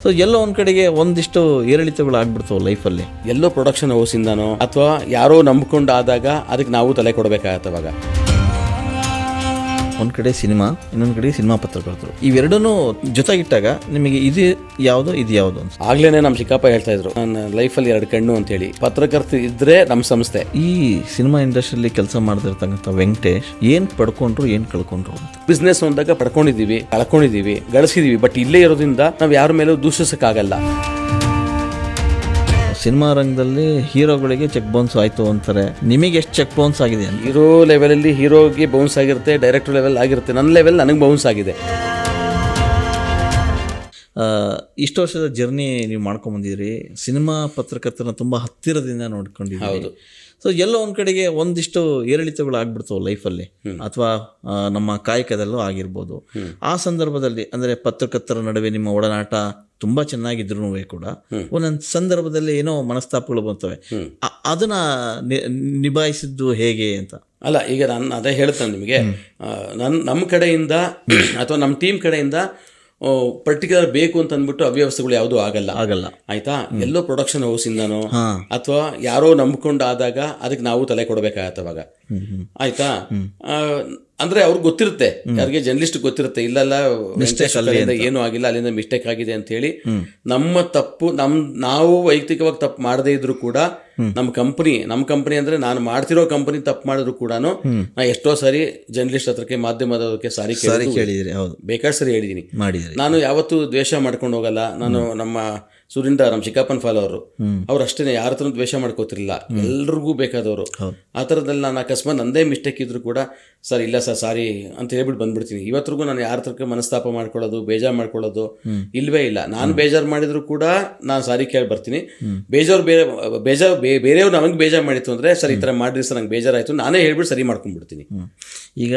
So ಎಲ್ಲೋ ಒಂದ್ ಕಡೆಗೆ ಒಂದಿಷ್ಟು ಏರಿಳಿತಗಳು ಆಗ್ಬಿಡ್ತಾವ ಲೈಫಲ್ಲಿ ಎಲ್ಲೋ ಪ್ರೊಡಕ್ಷನ್ ಹೌಸಿಂದನೋ ಅಥವಾ ಯಾರೋ ನಂಬ್ಕೊಂಡು ಆದಾಗ ಅದಕ್ಕೆ ನಾವು ತಲೆ ಕೊಡಬೇಕಾಗತ್ತೆ ಅವಾಗ ಒಂದ್ ಕಡೆ ಸಿನಿಮಾ ಇನ್ನೊಂದ್ ಕಡೆ ಸಿನಿಮಾ ಪತ್ರಕರ್ತರು. ಜೊತೆ ಜೊತೆಗಿಟ್ಟಾಗ ನಿಮಗೆ ಇದು ಯಾವುದು ಇದು ಯಾವುದು ಅಂತ ಆಗ್ಲೇನೆ ನಮ್ಮ ಚಿಕ್ಕಪ್ಪ ಹೇಳ್ತಾ ಇದ್ರು ನನ್ನ ಲೈಫಲ್ಲಿ ಎರಡು ಕಣ್ಣು ಅಂತ ಹೇಳಿ ಪತ್ರಕರ್ತ ಇದ್ರೆ ನಮ್ಮ ಸಂಸ್ಥೆ. ಈ ಸಿನಿಮಾ ಇಂಡಸ್ಟ್ರಿಯಲ್ಲಿ ಕೆಲಸ ಮಾಡ್ತಿರ್ತಕ್ಕಂಥ ವೆಂಕಟೇಶ್ ಏನ್ ಪಡ್ಕೊಂಡ್ರು ಏನ್ ಕಳ್ಕೊಂಡ್ರು ಅಂತ. ಬಿಸ್ನೆಸ್ ಅಂದಾಗ ಪಡ್ಕೊಂಡಿದೀವಿ ಕಳ್ಕೊಂಡಿದೀವಿ ಗಳಿಸಿದೀವಿ. ಬಟ್ ಇಲ್ಲೇ ಇರೋದ್ರಿಂದ ನಾವು ಯಾರ ಮೇಲೂ ದೂಷಿಸಕ್ಕಾಗಲ್ಲ. ಸಿನಿಮಾ ರಂಗದಲ್ಲಿ ಹೀರೋಗಳಿಗೆ ಚೆಕ್ ಬೌನ್ಸ್ ಆಯ್ತು ಅಂತಾರೆ. ನಿಮಗೆ ಎಷ್ಟು ಚೆಕ್ ಬೌನ್ಸ್ ಆಗಿದೆ ಹೀರೋ ಲೆವೆಲಲ್ಲಿ ಹೀರೋಗೆ ಬೌನ್ಸ್ ಆಗಿರುತ್ತೆ ಡೈರೆಕ್ಟರ್ ಲೆವೆಲ್ ಆಗಿರುತ್ತೆ. ನನ್ನ ಲೆವೆಲ್ ನನಗೆ ಬೌನ್ಸ್ ಆಗಿದೆ. ಇಷ್ಟು ವರ್ಷದ ಜರ್ನಿ ನೀವು ಮಾಡ್ಕೊಂಡ್ ಬಂದಿದ್ರಿ ಸಿನಿಮಾ ಪತ್ರಕರ್ತರನ್ನ ತುಂಬಾ ಹತ್ತಿರದಿಂದ ನೋಡ್ಕೊಂಡಿದ್ದೀರಿ. ಸೊ ಎಲ್ಲೋ ಒಂದು ಕಡೆಗೆ ಒಂದಿಷ್ಟು ಏರಿಳಿತಗಳು ಆಗ್ಬಿಡ್ತಾವ ಲೈಫಲ್ಲಿ ಅಥವಾ ನಮ್ಮ ಕಾಯಕದಲ್ಲೂ ಆಗಿರ್ಬೋದು. ಆ ಸಂದರ್ಭದಲ್ಲಿ ಅಂದ್ರೆ ಪತ್ರಕರ್ತರ ನಡುವೆ ನಿಮ್ಮ ಒಡನಾಟ ತುಂಬಾ ಚೆನ್ನಾಗಿದ್ರು ಕೂಡ. ಒಂದೊಂದು ಸಂದರ್ಭದಲ್ಲಿ ಏನೋ ಮನಸ್ತಾಪಗಳು ಬರ್ತವೆ. ಅದನ್ನ ನಿಭಾಯಿಸಿದ್ದು ಹೇಗೆ ಅಂತ? ಅಲ್ಲ ಈಗ ನಾನು ಅದೇ ಹೇಳ್ತೇನೆ ನಿಮಗೆ. ನನ್ನ ನಮ್ಮ ಕಡೆಯಿಂದ ಅಥವಾ ನಮ್ಮ ಟೀಮ್ ಕಡೆಯಿಂದ ಪರ್ಟಿಕ್ಯುಲರ್ ಬೇಕು ಅಂತ ಅಂದ್ಬಿಟ್ಟು ಅವ್ಯವಸ್ಥೆಗಳು ಯಾವುದು ಆಗಲ್ಲ. ಆಗಲ್ಲ. ಆಯ್ತಾ? ಎಲ್ಲೋ ಪ್ರೊಡಕ್ಷನ್ ಹೌಸ್ ಇಂದನೋ ಅಥವಾ ಯಾರೋ ನಂಬ್ಕೊಂಡು ಆದಾಗ ಅದಕ್ಕೆ ನಾವು ತಲೆ ಕೊಡಬೇಕಾಗತ್ತವಾಗ ಆಯ್ತಾ? ಅಂದ್ರೆ ಅವ್ರಿಗೆ ಗೊತ್ತಿರುತ್ತೆ. ಯಾರಿಗೆ ಜರ್ನಲಿಸ್ಟ್ ಗೊತ್ತಿರುತ್ತೆ ಇಲ್ಲೆಲ್ಲ ಮಿಸ್ಟೇಕ್ ಅಲ್ಲಿಂದ ಏನೂ ಆಗಿಲ್ಲ ಅಲ್ಲಿಂದ ಮಿಸ್ಟೇಕ್ ಆಗಿದೆ ಅಂತ ಹೇಳಿ ನಮ್ಮ ತಪ್ಪು ನಮ್ ನಾವು ವೈಯಕ್ತಿಕವಾಗಿ ತಪ್ಪು ಮಾಡದೇ ಇದ್ರು ಕೂಡ ನಮ್ಮ ಕಂಪನಿ ನಮ್ಮ ಕಂಪನಿ ಅಂದ್ರೆ ನಾನು ಮಾಡ್ತಿರೋ ಕಂಪನಿ ತಪ್ಪು ಮಾಡಿದ್ರು ಕೂಡ ನಾ ಎಷ್ಟೋ ಸಾರಿ ಜರ್ನಲಿಸ್ಟ್ ಹತ್ರಕ್ಕೆ ಮಾಧ್ಯಮದವ್ರಿಗೆ ಸಾರಿ ಬೇಕಾದ ಸರಿ ಹೇಳಿದೀನಿ. ಮಾಡಿದ್ರಿ. ನಾನು ಯಾವತ್ತೂ ದ್ವೇಷ ಮಾಡ್ಕೊಂಡು ಹೋಗಲ್ಲ. ನಾನು ನಮ್ಮ ಸೂರ್ಯಂತ ನಮ್ಮ ಚಿಕ್ಕಪ್ಪನ ಫಾಲ್ ಅವರು. ಅವ್ರು ಅಷ್ಟೇ ಯಾರ ಹತ್ರ ದ್ವೇಷ ಮಾಡ್ಕೋತಿರ್ಲಿಲ್ಲ. ಎಲ್ರಿಗೂ ಬೇಕಾದವರು. ಆ ಥರದಲ್ಲಿ ನಾನು ಅಕಸ್ಮಾತ್ ನಂದೇ ಮಿಸ್ಟೇಕ್ ಇದ್ರು ಕೂಡ ಸರ್ ಇಲ್ಲ ಸರ್ ಸಾರಿ ಅಂತ ಹೇಳ್ಬಿಟ್ಟು ಬಂದ್ಬಿಡ್ತೀನಿ. ಇವತ್ತಿಗೂ ನಾನು ಯಾರ ಹತ್ರಕ್ಕೆ ಮನಸ್ತಾಪ ಮಾಡ್ಕೊಳ್ಳೋದು ಬೇಜಾರು ಮಾಡ್ಕೊಳ್ಳೋದು ಇಲ್ವೇ ಇಲ್ಲ. ನಾನು ಬೇಜಾರು ಮಾಡಿದ್ರು ಕೂಡ ನಾನು ಸಾರಿ ಕೇಳಿ ಬರ್ತೀನಿ. ಬೇಜಾರು ಬೇರೆ ಬೇಜಾರು ಬೇ- ಬೇರೆಯವ್ರು ನಮಗೆ ಬೇಜಾರು ಮಾಡಿತ್ತು ಅಂದರೆ ಸರ್ ಈ ಥರ ಮಾಡಿರಿ ಸರ್ ನಂಗೆ ಬೇಜಾರಾಯಿತು. ನಾನೇ ಹೇಳ್ಬಿಟ್ಟು ಸರಿ ಮಾಡ್ಕೊಂಡ್ಬಿಡ್ತೀನಿ. ಈಗ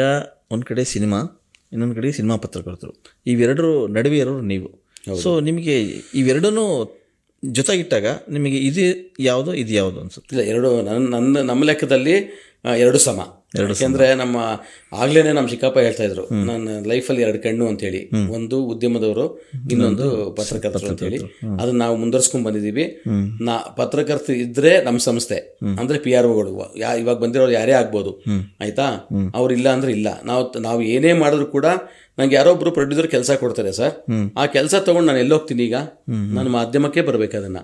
ಒಂದು ಕಡೆ ಸಿನಿಮಾ ಇನ್ನೊಂದು ಕಡೆ ಸಿನಿಮಾ ಪತ್ರಕರ್ತರು. ಇವೆರಡರ ನಡುವೆ ಇರೋರು ನೀವು. ಸೊ ನಿಮಗೆ ಇವೆರಡೂ ಜೊತೆಗಿಟ್ಟಾಗ ನಿಮಗೆ ಇದು ಯಾವುದು ಇದು ಯಾವುದು ಅನ್ಸುತ್ತೆ? ಇಲ್ಲ ಎರಡು ನನ್ನ ನನ್ನ ನಮ್ಮ ಲೆಕ್ಕದಲ್ಲಿ ಎರಡು ಸಮ. ಯಾಕೆಂದ್ರೆ ನಮ್ಮ ಆಗ್ಲೇನೆ ನಮ್ಮ ಚಿಕ್ಕಪ್ಪ ಹೇಳ್ತಾ ಇದ್ರು ನನ್ನ ಲೈಫಲ್ಲಿ ಎರಡು ಕಣ್ಣು ಅಂತ ಹೇಳಿ ಒಂದು ಉದ್ಯಮದವರು ಇನ್ನೊಂದು ಪತ್ರಕರ್ತರು ಅಂತ ಹೇಳಿ ಅದನ್ನ ನಾವು ಮುಂದುವರ್ಸ್ಕೊಂಡ್ ಬಂದಿದೀವಿ ನಾ ಪತ್ರಕರ್ತ ಇದ್ರೆ ನಮ್ಮ ಸಂಸ್ಥೆ ಅಂದ್ರೆ ಪಿ ಆರ್ ಒಗಳು. ಇವಾಗ ಬಂದಿರೋರು ಯಾರೇ ಆಗ್ಬೋದು. ಆಯ್ತಾ? ಅವ್ರು ಇಲ್ಲ ಅಂದ್ರೆ ಇಲ್ಲ. ನಾವು ನಾವು ಏನೇ ಮಾಡಿದ್ರು ಕೂಡ ನಂಗೆ ಯಾರೋ ಒಬ್ರು ಪ್ರೊಡ್ಯೂಸರ್ ಕೆಲಸ ಕೊಡ್ತಾರೆ ಸರ್. ಆ ಕೆಲಸ ತಗೊಂಡು ನಾನು ಎಲ್ಲೋಗ್ತೀನಿ ಈಗ? ನಾನು ಮಾಧ್ಯಮಕ್ಕೆ ಬರ್ಬೇಕು ಅದನ್ನ.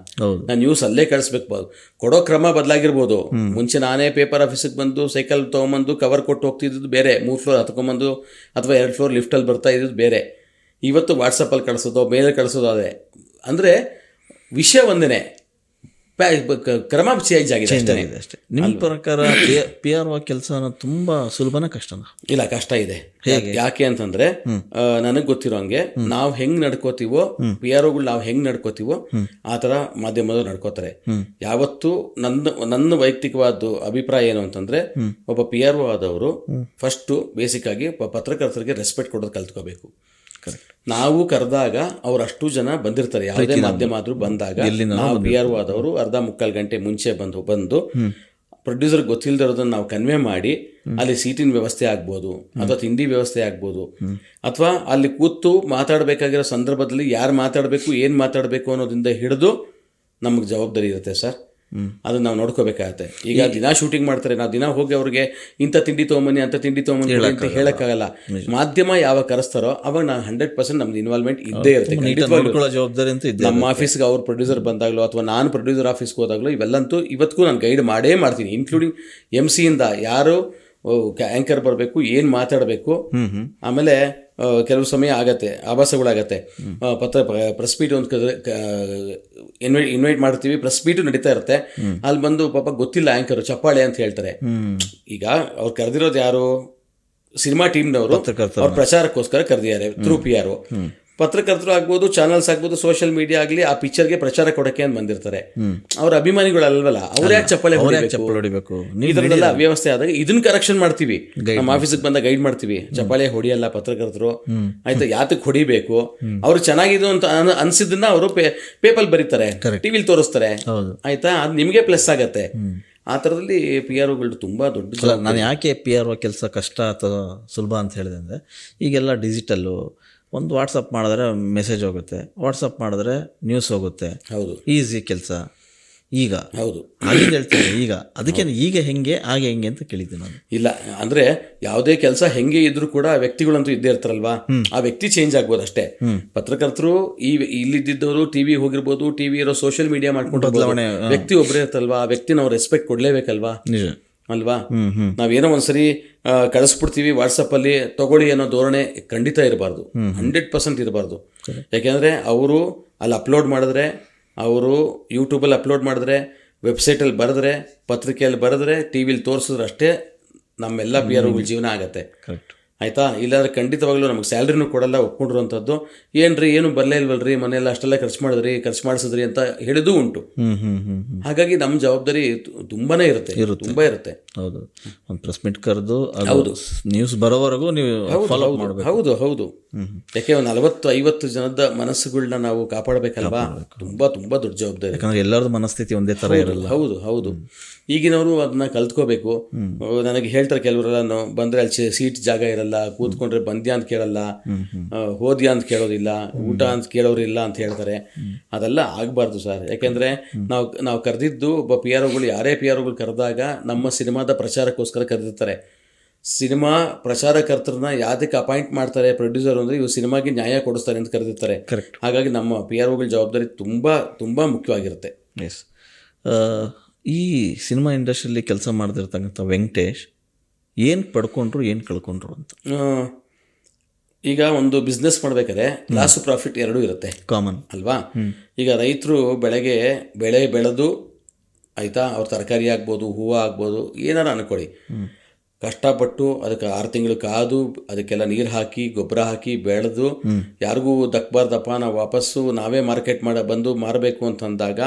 ನಾನು ನ್ಯೂಸ್ ಅಲ್ಲೇ ಕಳಿಸ್ಬೇಕು. ಕೊಡೋ ಕ್ರಮ ಬದಲಾಗಿರ್ಬೋದು. ಮುಂಚೆ ನಾನೇ ಪೇಪರ್ ಆಫೀಸಿಗೆ ಬಂದು ಸೈಕಲ್ ತೊಗೊಂಬಂದು ಕವರ್ ಕೊಟ್ಟು ಹೋಗ್ತಿದ್ದು ಬೇರೆ, ಮೂರು ಫ್ಲೋರ್ ಹತ್ಕೊಂಬಂದು ಅಥವಾ ಎರಡು ಫ್ಲೋರ್ ಲಿಫ್ಟಲ್ಲಿ ಬರ್ತಾ ಇದ್ದಿದ್ದು ಬೇರೆ. ಇವತ್ತು ವಾಟ್ಸಪ್ಪಲ್ಲಿ ಕಳಿಸೋದು ಮೇಲೆ ಕಳಿಸೋದು ಅದೇ. ಅಂದರೆ ವಿಷಯ ಒಂದೇ ಕ್ರಮ ಚೇಂಜ್ ಆಗಿದೆ ಅಷ್ಟೇ. ಅಷ್ಟೇ. ನಿಮ್ಮ ಪ್ರಕಾರ ಪಿ ಆರ್ ಒ ಕೆಲಸ ತುಂಬಾ ಸುಲಭನ ಕಷ್ಟನ? ಇಲ್ಲ ಕಷ್ಟ ಇದೆ. ಯಾಕೆ ಅಂತಂದ್ರೆ ನನಗೆ ಗೊತ್ತಿರೋ ಹಂಗೆ ನಾವು ಹೆಂಗ್ ನಡ್ಕೋತೀವೋ ಪಿ ಆರ್ ಒಗಳು ನಾವು ಹೆಂಗ್ ನಡ್ಕೋತೀವೋ ಆ ತರ ಮಾಧ್ಯಮದವ್ರು ನಡ್ಕೋತಾರೆ. ಯಾವತ್ತು ನನ್ನ ನನ್ನ ವೈಯಕ್ತಿಕವಾದ ಅಭಿಪ್ರಾಯ ಏನು ಅಂತಂದ್ರೆ ಒಬ್ಬ ಪಿ ಆರ್ ಒ ಆದವರು ಫಸ್ಟ್ ಬೇಸಿಕ್ ಆಗಿ ಪತ್ರಕರ್ತರಿಗೆ ರೆಸ್ಪೆಕ್ಟ್ ಕೊಡೋದು ಕಲ್ತ್ಕೋಬೇಕು. ನಾವು ಕರೆದಾಗ ಅವ್ರು ಅಷ್ಟು ಜನ ಬಂದಿರ್ತಾರೆ. ಯಾವುದೇ ಮಾಧ್ಯಮ ಆದ್ರೂ ಬಂದಾಗ ನಾವು ಪಿ ಆರ್ ಆದವರು ಅರ್ಧ ಮುಕ್ಕಾಲು ಗಂಟೆ ಮುಂಚೆ ಬಂದು ಬಂದು ಪ್ರೊಡ್ಯೂಸರ್ ಗೊತ್ತಿಲ್ಲದಿರೋದನ್ನ ನಾವು ಕನ್ವೆ ಮಾಡಿ ಅಲ್ಲಿ ಸೀಟಿನ ವ್ಯವಸ್ಥೆ ಆಗ್ಬೋದು ಅಥವಾ ತಿಂಡಿ ವ್ಯವಸ್ಥೆ ಆಗ್ಬೋದು ಅಥವಾ ಅಲ್ಲಿ ಕೂತು ಮಾತಾಡಬೇಕಾಗಿರೋ ಸಂದರ್ಭದಲ್ಲಿ ಯಾರು ಮಾತಾಡಬೇಕು ಏನು ಮಾತಾಡಬೇಕು ಅನ್ನೋದ್ರಿಂದ ಹಿಡಿದು ನಮಗೆ ಜವಾಬ್ದಾರಿ ಇರುತ್ತೆ ಸರ್. ಅದನ್ನ ನಾವು ನೋಡ್ಕೋಬೇಕಾಗತ್ತೆ. ಈಗ ದಿನ ಶೂಟಿಂಗ್ ಮಾಡ್ತಾರೆ ನಾವು ದಿನ ಹೋಗಿ ಅವ್ರಿಗೆ ಇಂಥ ತಿಂಡಿ ತೊಗೊಂಬನ್ನಿ ಅಂತ ತಿಂಡಿ ತೊಗೊಂಬನ್ನಿ ಅಂತ ಹೇಳಕ್ಕಾಗಲ್ಲ. ಮಾಧ್ಯಮ ಯಾವಾಗ ಕರೆಸ್ತಾರೋ ಅವಾಗ ನಾವು ಹಂಡ್ರೆಡ್ ಪರ್ಸೆಂಟ್ ನಮ್ದು ಇನ್ವಾಲ್ವ್ಮೆಂಟ್ ಇದ್ದೇ ಇರುತ್ತೆ. ಜವಾಬ್ದಾರಿ ಅಂತ ಇದೆ ನಮ್ಮ ಆಫೀಸ್ಗೆ ಅವ್ರ ಪ್ರೊಡ್ಯೂಸರ್ ಬಂದಾಗಲೋ ಅಥವಾ ನಾನು ಪ್ರೊಡ್ಯೂಸರ್ ಆಫೀಸ್ಗೆ ಹೋದಾಗಲೋ ಇವೆಲ್ಲಂತೂ ಇವತ್ತಿಗೂ ನಾನು ಗೈಡ್ ಮಾಡೇ ಮಾಡ್ತೀನಿ ಇನ್ಕ್ಲೂಡಿಂಗ್ ಎಂ ಸಿಯಿಂದ ಯಾರು ಆ್ಯಂಕರ್ ಬರಬೇಕು ಏನು ಮಾತಾಡಬೇಕು? ಆಮೇಲೆ ಕೆಲವು ಸಮಯ ಆಗತ್ತೆ ಆಭಾಸಗಳಾಗತ್ತೆ. ಪತ್ರ ಪ್ರೆಸ್ ಮೀಟ್ ಒಂದು ಇನ್ವೈಟ್ ಇನ್ವೈಟ್ ಮಾಡ್ತೀವಿ ಪ್ರೆಸ್ ಮೀಟು ನಡೀತಾ ಇರುತ್ತೆ. ಅಲ್ಲಿ ಬಂದು ಪಾಪ ಗೊತ್ತಿಲ್ಲ ಆಂಕರ್ ಚಪ್ಪಾಳೆ ಅಂತ ಹೇಳ್ತಾರೆ. ಈಗ ಅವ್ರು ಕರೆದಿರೋದು ಯಾರು? ಸಿನಿಮಾ ಟೀಮ್ನವರು. ಅವ್ರ ಪ್ರಚಾರಕ್ಕೋಸ್ಕರ ಕರೆದಿದ್ದಾರೆ ತ್ರೂ ಪಿ ಆರ್ ಪತ್ರಕರ್ತರು ಆಗ್ಬೋದು ಚಾನಲ್ಸ್ ಆಗ್ಬೋದು ಸೋಷಿಯಲ್ ಮೀಡಿಯಾ ಆಗಲಿ ಆ ಪಿಕ್ಚರ್ಗೆ ಪ್ರಚಾರ ಕೊಡಕ್ಕೆ ಅಂತ ಬಂದಿರ್ತಾರೆ? ಅವ್ರ ಅಭಿಮಾನಿಗಳಲ್ವಲ್ಲ ಅವ್ರ ಯಾಕೆ ಚಪ್ಪಳೆ ಹೊಡಿಬೇಕು? ಚಪ್ಪಲ್ ಹೊಡಿಬೇಕು? ಈ ವ್ಯವಸ್ಥೆ ಆದಾಗ ಇದನ್ನ ಕರೆಕ್ಷನ್ ಮಾಡ್ತೀವಿ. ನಮ್ಮ ಆಫೀಸಿಗೆ ಬಂದ ಗೈಡ್ ಮಾಡ್ತೀವಿ. ಚಪ್ಪಾಳೆ ಹೊಡಿಯಲ್ಲ ಪತ್ರಕರ್ತರು. ಆಯ್ತಾ ಯಾತಕ್ಕೆ ಹೊಡಿಬೇಕು? ಅವ್ರು ಚೆನ್ನಾಗಿದ್ದು ಅಂತ ಅನ್- ಅನ್ಸಿದ್ದನ್ನ ಅವರು ಪೇಪರ್ ಬರೀತಾರೆ. ಟಿವಿಲಿ ತೋರಿಸ್ತಾರೆ. ಆಯ್ತಾ? ಅದು ನಿಮಗೆ ಪ್ಲಸ್ ಆಗತ್ತೆ. ಆ ಥರದಲ್ಲಿ ಪಿ ಆರ್ ಒಗಳು ತುಂಬಾ ದೊಡ್ಡ ನಾನು ಯಾಕೆ ಪಿ ಆರ್ ಒ ಕೆಲಸ ಕಷ್ಟ ಅಥವಾ ಸುಲಭ ಅಂತ ಹೇಳಿದೆ ಅಂದರೆ ಈಗೆಲ್ಲ ಡಿಜಿಟಲ್ಲು ಒಂದು ವಾಟ್ಸಪ್ ಮಾಡಿದ್ರೆ ಮೆಸೇಜ್ ಹೋಗುತ್ತೆ ವಾಟ್ಸಪ್ ಮಾಡಿದ್ರೆ ನ್ಯೂಸ್ ಹೋಗುತ್ತೆ. ಹೌದು. ಈಸಿ ಕೆಲಸ. ಈಗ ಹೌದು. ಹಾಗೆ ಹೇಳ್ತೀನಿ ಈಗ. ಅದಕ್ಕೆ ಈಗ ಹೆಂಗೆ ಹಾಗೆ ಹೆಂಗೆ ಅಂತ ಕೇಳಿದ್ದೀನಿ ನಾನು. ಇಲ್ಲ ಅಂದ್ರೆ ಯಾವುದೇ ಕೆಲಸ ಹೆಂಗೆ ಇದ್ರೂ ಕೂಡ ವ್ಯಕ್ತಿಗಳಂತೂ ಇದ್ದೇ ಇರ್ತಾರಲ್ವಾ? ಆ ವ್ಯಕ್ತಿ ಚೇಂಜ್ ಆಗ್ಬೋದು ಅಷ್ಟೇ. ಪತ್ರಕರ್ತರು ಈ ಇಲ್ಲಿದ್ದವರು ಟಿವಿ ಹೋಗಿರ್ಬೋದು ಟಿವಿ ಇರೋ ಸೋಷಿಯಲ್ ಮೀಡಿಯಾ ಮಾಡ್ಕೊಂಡು ವ್ಯಕ್ತಿ ಒಬ್ಬರೇ ಇರ್ತಲ್ವಾ ಆ ವ್ಯಕ್ತಿ ನಾವು ರೆಸ್ಪೆಕ್ಟ್ ಕೊಡ್ಲೇಬೇಕಲ್ವಾ? ನಿಜ. ಅಲ್ವಾ? ನಾವೇನೋ ಒಂದ್ಸರಿ ಕಳಿಸ್ಬಿಡ್ತೀವಿ ವಾಟ್ಸಪ್ ಅಲ್ಲಿ ತಗೊಳ್ಳಿ ಅನ್ನೋ ಧೋರಣೆ ಖಂಡಿತ ಇರಬಾರ್ದು. ಹಂಡ್ರೆಡ್ ಪರ್ಸೆಂಟ್ ಇರಬಾರ್ದು. ಯಾಕೆಂದ್ರೆ ಅವರು ಅಲ್ಲಿ ಅಪ್ಲೋಡ್ ಮಾಡಿದ್ರೆ ಅವರು ಯೂಟ್ಯೂಬಲ್ಲಿ ಅಪ್ಲೋಡ್ ಮಾಡಿದ್ರೆ ವೆಬ್ಸೈಟಲ್ಲಿ ಬರೆದ್ರೆ ಪತ್ರಿಕೆಯಲ್ಲಿ ಬರೆದ್ರೆ ಟಿ ವಿಲಿ ತೋರಿಸಿದ್ರೆ ಅಷ್ಟೇ ನಮ್ಮೆಲ್ಲ ಪಿ ಆರ್ ಜೀವನ ಆಗತ್ತೆ. ಕರೆಕ್ಟ್ ಆಯ್ತಾ? ಇಲ್ಲಾದ್ರೆ ಖಂಡಿತವಾಗ್ಲೂ ನಮಗೆ ಸ್ಯಾಲ್ರಿನೂ ಕೊಡಲ್ಲ ಒಪ್ಕೊಂಡಿರುವಂಥದ್ದು ಏನ್ರಿ ಏನು ಬರಲೇ ಇಲ್ವಲ್ರಿ? ಮನೆಯಲ್ಲ ಅಷ್ಟೆಲ್ಲ ಖರ್ಚು ಮಾಡಿದ್ರಿ ಖರ್ಚು ಮಾಡಿಸಿದ್ರಿ ಅಂತ ಹೇಳಿದೂ ಉಂಟು. ಹಾಗಾಗಿ ನಮ್ಮ ಜವಾಬ್ದಾರಿ ತುಂಬಾ ತುಂಬಾನೇ ಇರುತ್ತೆ ತುಂಬಾ ಇರುತ್ತೆ. ಹೌದು. ಒಂದು ಪ್ರೆಸ್ ಮೀಟ್ ಕರೆದು ಹೌದು. ನ್ಯೂಸ್ ಬರೋವರೆಗೂ ನೀವು ಫಾಲೋ ಮಾಡಬೇಕು. ಹೌದು ಹೌದು. ಯಾಕೆ ಒಂದು ನಲವತ್ತು ಐವತ್ತು ಜನದ ಮನಸ್ಸುಗಳನ್ನ ನಾವು ಕಾಪಾಡಬೇಕಲ್ವಾ? ತುಂಬಾ ತುಂಬಾ ದೊಡ್ಡ ಜವಾಬ್ದಾರಿ. ಯಾಕಂದ್ರೆ ಎಲ್ಲರದ್ದು ಮನಸ್ಥಿತಿ ಒಂದೇ ತರ ಇರಲ್ಲ. ಹೌದು ಹೌದು. ಈಗಿನವರು ಅದನ್ನ ಕಲ್ತ್ಕೋಬೇಕು. ನನಗೆ ಹೇಳ್ತಾರೆ ಕೆಲವರೆಲ್ಲ ಬಂದ್ರೆ ಅಲ್ಲಿ ಸೀಟ್ ಜಾಗ ಇರಲ್ಲ. ಕೂತ್ಕೊಂಡ್ರೆ ಬಂದ್ಯಾ ಅಂತ ಕೇಳಲ್ಲ ಹೋದ್ಯಾ ಅಂತ ಕೇಳೋದಿಲ್ಲ ಊಟ ಅಂತ ಕೇಳೋರಿಲ್ಲ ಅಂತ ಹೇಳ್ತಾರೆ. ಅದೆಲ್ಲ ಆಗಬಾರ್ದು ಸರ್. ಯಾಕೆಂದ್ರೆ ನಾವು ನಾವು ಕರೆದಿದ್ದು ಒಬ್ಬ ಪಿ ಆರ್ ಒಗಳು ಯಾರೇ ಪಿ ಆರ್ ಒಗಳು ಕರೆದಾಗ ನಮ್ಮ ಸಿನಿಮಾದ ಪ್ರಚಾರಕ್ಕೋಸ್ಕರ ಕರೆದಿರ್ತಾರೆ. ಸಿನಿಮಾ ಪ್ರಚಾರಕರ್ತರನ್ನ ಯಾವ್ದಕ್ಕೆ ಅಪಾಯಿಂಟ್ ಮಾಡ್ತಾರೆ ಪ್ರೊಡ್ಯೂಸರ್ ಅಂದ್ರೆ ಇವು ಸಿನಿಮಾಗೆ ನ್ಯಾಯ ಕೊಡಿಸ್ತಾರೆ ಅಂತ ಕರೆದಿರ್ತಾರೆ. ಕರೆಕ್ಟ್ ಹಾಗಾಗಿ ನಮ್ಮ ಪಿ ಆರ್ ಒಗಳ ಜವಾಬ್ದಾರಿ ತುಂಬಾ ತುಂಬಾ ಮುಖ್ಯವಾಗಿರುತ್ತೆ. ಎಸ್ ಈ ಸಿನಿಮಾ ಇಂಡಸ್ಟ್ರಿಯಲ್ಲಿ ಕೆಲಸ ಮಾಡ್ತಿರ್ತಕ್ಕಂಥ ವೆಂಕಟೇಶ್ ಏನು ಪಡ್ಕೊಂಡ್ರು ಏನು ಕಳ್ಕೊಂಡ್ರು ಅಂತ. ಈಗ ಒಂದು ಬಿಸ್ನೆಸ್ ಮಾಡ್ಬೇಕಾದ್ರೆ ಲಾಸ್ ಪ್ರಾಫಿಟ್ ಎರಡೂ ಇರುತ್ತೆ. ಕಾಮನ್ ಅಲ್ವಾ? ಈಗ ರೈತರು ಬೆಳೆಗೆ ಬೆಳೆ ಬೆಳೆದು ಆಯ್ತಾ ಅವ್ರ ತರಕಾರಿ ಆಗ್ಬೋದು ಹೂವು ಆಗ್ಬೋದು ಏನಾರ ಅನ್ಕೊಳ್ಳಿ. ಕಷ್ಟಪಟ್ಟು ಅದಕ್ಕೆ ಆರು ತಿಂಗಳು ಕಾದು ಅದಕ್ಕೆಲ್ಲ ನೀರು ಹಾಕಿ ಗೊಬ್ಬರ ಹಾಕಿ ಬೆಳೆದು ಯಾರಿಗೂ ದಕ್ಬಾರ್ದಪ್ಪ ನಾವು ವಾಪಸ್ಸು ನಾವೇ ಮಾರ್ಕೆಟ್ ಮಾಡ ಬಂದು ಮಾರಬೇಕು ಅಂತಂದಾಗ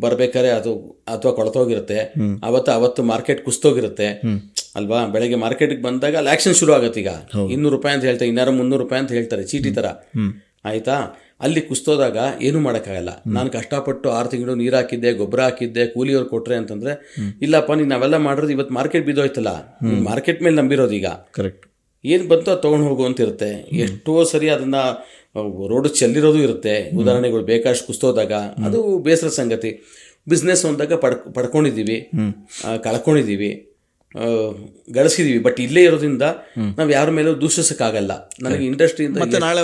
ಬರ್ಬೇಕಾದ್ರೆ ಅದು ಅಥವಾ ಕೊಳತೋಗಿರುತ್ತೆ. ಅವತ್ತು ಅವತ್ತು ಮಾರ್ಕೆಟ್ ಕುಸ್ತೋಗಿರುತ್ತೆ. ಅಲ್ವಾ? ಬೆಳಗ್ಗೆ ಮಾರ್ಕೆಟ್ಗೆ ಬಂದಾಗ ಅಲ್ಲಿ ಆಕ್ಷನ್ ಶುರು ಆಗುತ್ತೆ ಈಗ. ಇನ್ನೂರು ರೂಪಾಯಿ ಅಂತ ಹೇಳ್ತಾರೆ ಇನ್ನಾರು ಮುನ್ನೂರು ರೂಪಾಯಿ ಅಂತ ಹೇಳ್ತಾರೆ ಚೀಟಿ ತರ. ಆಯ್ತಾ? ಅಲ್ಲಿ ಕುಸ್ತೋದಾಗ ಏನು ಮಾಡೋಕ್ಕಾಗಲ್ಲ. ನಾನು ಕಷ್ಟಪಟ್ಟು ಆರು ತಿಂಗಳು ನೀರು ಹಾಕಿದ್ದೆ ಗೊಬ್ಬರ ಹಾಕಿದ್ದೆ ಕೂಲಿಯವ್ರು ಕೊಟ್ರೆ ಅಂತಂದ್ರೆ ಇಲ್ಲಪ್ಪ ನೀನು ನಾವೆಲ್ಲ ಮಾಡಿರೋದು ಇವತ್ತು ಮಾರ್ಕೆಟ್ ಬಿದ್ದೋಯ್ತಲ್ಲ. ಮಾರ್ಕೆಟ್ ಮೇಲೆ ನಂಬಿರೋದು ಈಗ. ಕರೆಕ್ಟ್ ಏನು ಬಂತು ಅದು ತೊಗೊಂಡು ಹೋಗು ಅಂತ ಇರುತ್ತೆ. ಎಷ್ಟೋ ಸರಿ ಅದನ್ನ ರೋಡ್ ಚೆಲ್ಲಿರೋದು ಇರುತ್ತೆ. ಉದಾಹರಣೆಗಳು ಬೇಕಾಷ್ಟು ಕುಸ್ತೋದಾಗ. ಅದು ಬೇಸರ ಸಂಗತಿ. ಬಿಸ್ನೆಸ್ ಅಂದಾಗ ಪಡ್ ಪಡ್ಕೊಂಡಿದ್ದೀವಿ. ಕಳ್ಕೊಂಡಿದ್ದೀವಿ. ಗಳಿಸಿದೀವಿ ಬಟ್ ಇಲ್ಲೇ ಇರೋದ್ರಿಂದ ನಾವು ಯಾರ ಮೇಲೂ ದೂಷಿಸಕ್ಕಾಗಲ್ಲ. ನನಗೆ ಇಂಡಸ್ಟ್ರಿಯಿಂದ ಮತ್ತೆ ನಾಳೆ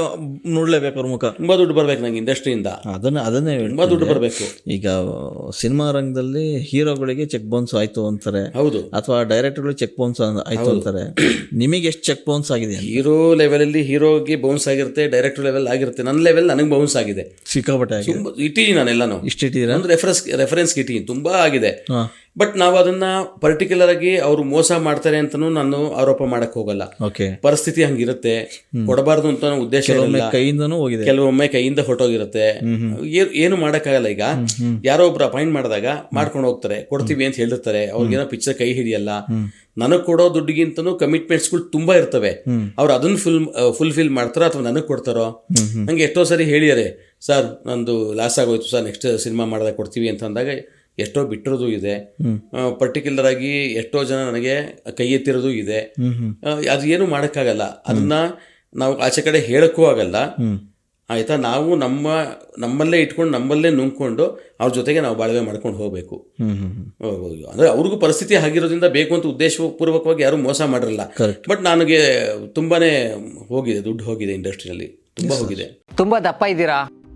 ನೋಡ್ಲೇಬೇಕು ಅವ್ರ ಮುಖ. ತುಂಬಾ ದುಡ್ಡು ಬರ್ಬೇಕು ನಂಗೆ ಇಂಡಸ್ಟ್ರಿಯಿಂದ. ಅದನ್ನ ಅದನ್ನೇ ತುಂಬಾ ದುಡ್ಡು ಬರಬೇಕು. ಈಗ ಸಿನಿಮಾ ರಂಗದಲ್ಲಿ ಹೀರೋಗಳಿಗೆ ಚೆಕ್ ಬೌನ್ಸ್ ಆಯ್ತು ಅಂತಾರೆ. ಹೌದು. ಅಥವಾ ಡೈರೆಕ್ಟರ್ಗಳು ಚೆಕ್ ಬೌನ್ಸ್ ಆಯ್ತು ಅಂತಾರೆ. ನಿಮಗೆ ಎಷ್ಟು ಚೆಕ್ ಬೌನ್ಸ್ ಆಗಿದೆ ಹೀರೋ ಲೆವೆಲಲ್ಲಿ ಹೀರೋಗೆ ಬೌನ್ಸ್ ಆಗಿರುತ್ತೆ ಡೈರೆಕ್ಟರ್ ಲೆವೆಲ್ ಆಗಿರುತ್ತೆ. ನನ್ನ ಲೆವೆಲ್ ನನಗೆ ಬೌನ್ಸ್ ಆಗಿದೆ. ಸಿಕ್ಕಾಪಟ್ಟೆ ಇಟ್ಟಿದ್ದೀನಿ ನಾನೆಲ್ಲಾನು. ಇಷ್ಟಿಟ್ಟಿದ್ದೀರಾ? ಅಂದ್ರೆ ರೆಫರೆನ್ಸ್ ರೆಫರೆನ್ಸ್ ಇಟ್ಟಿದ್ದೀನಿ ತುಂಬಾ ಆಗಿದೆ. ಬಟ್ ನಾವು ಅದನ್ನ ಪರ್ಟಿಕ್ಯುಲರ್ ಆಗಿ ಅವರು ಮೋಸ ಮಾಡ್ತಾರೆ ಅಂತ ನಾನು ಆರೋಪ ಮಾಡಕ್ ಹೋಗಲ್ಲ. ಓಕೆ ಪರಿಸ್ಥಿತಿ ಹಂಗಿರುತ್ತೆ. ಕೊಡಬಾರದು ಅಂತ ಉದ್ದೇಶ ಕೈಯಿಂದನೂ ಹೋಗಿದೆ. ಕೆಲವೊಮ್ಮೆ ಕೈಯಿಂದ ಹೊಟ್ಟೋಗಿರುತ್ತೆ ಏನು ಮಾಡಕ್ಕಾಗಲ್ಲ ಈಗ. ಯಾರೋ ಒಬ್ರು ಅಪಾಯಿಂಟ್ ಮಾಡಿದಾಗ ಮಾಡ್ಕೊಂಡು ಹೋಗ್ತಾರೆ. ಕೊಡ್ತೀವಿ ಅಂತ ಹೇಳಿರ್ತಾರೆ ಅವ್ರಿಗೇನೋ ಪಿಕ್ಚರ್ ಕೈ ಹಿಡಿಯಲ್ಲ. ನನಗ್ ಕೊಡೋ ದುಡ್ಡಿಗಿಂತನೂ ಕಮಿಟ್ಮೆಂಟ್ಸ್ಗಳು ತುಂಬಾ ಇರ್ತವೆ. ಅವ್ರು ಅದನ್ನ ಫುಲ್ ಫುಲ್ಫಿಲ್ ಮಾಡ್ತಾರೋ ಅಥವಾ ನನಗೆ ಕೊಡ್ತಾರೋ? ನಂಗೆ ಎಷ್ಟೋ ಸರಿ ಹೇಳಿದ್ದಾರೆ ಸರ್ ನಂದು ಲಾಸ್ ಆಗೋಯ್ತು ಸರ್ ನೆಕ್ಸ್ಟ್ ಸಿನಿಮಾ ಮಾಡಿದಾಗ ಕೊಡ್ತೀವಿ ಅಂತ ಅಂದಾಗ ಎಷ್ಟೋ ಬಿಟ್ಟಿರೋದು ಇದೆ. ಪರ್ಟಿಕ್ಯುಲರ್ ಆಗಿ ಎಷ್ಟೋ ಜನ ನನಗೆ ಕೈ ಎತ್ತಿರೋದು ಇದೆ. ಅದು ಏನು ಮಾಡೋಕ್ಕಾಗಲ್ಲ. ಅದನ್ನ ನಾವು ಆಚೆ ಕಡೆ ಹೇಳಕ್ಕೂ ಆಗಲ್ಲ. ಆಯ್ತಾ? ನಾವು ನಮ್ಮ ನಮ್ಮಲ್ಲೇ ಇಟ್ಕೊಂಡು ನಮ್ಮಲ್ಲೇ ನುಂಗ್ಕೊಂಡು ಅವ್ರ ಜೊತೆಗೆ ನಾವು ಬಾಳ್ವೆ ಮಾಡ್ಕೊಂಡು ಹೋಗ್ಬೇಕು. ಹ್ಮ್ ಹ್ಮ್ ಹ್ಮ್. ಅಂದ್ರೆ ಅವ್ರಿಗೂ ಪರಿಸ್ಥಿತಿ ಆಗಿರೋದ್ರಿಂದ ಬೇಕು ಅಂತ ಉದ್ದೇಶಪೂರ್ವಕವಾಗಿ ಯಾರು ಮೋಸ ಮಾಡಿರಲ್ಲ. ಬಟ್ ನನಗೆ ತುಂಬಾನೇ ಹೋಗಿದೆ ದುಡ್ಡು ಹೋಗಿದೆ ಇಂಡಸ್ಟ್ರಿಯಲ್ಲಿ ತುಂಬಾ ಹೋಗಿದೆ. ತುಂಬಾ ದಪ್ಪ ಇದ್ದೀರಾ?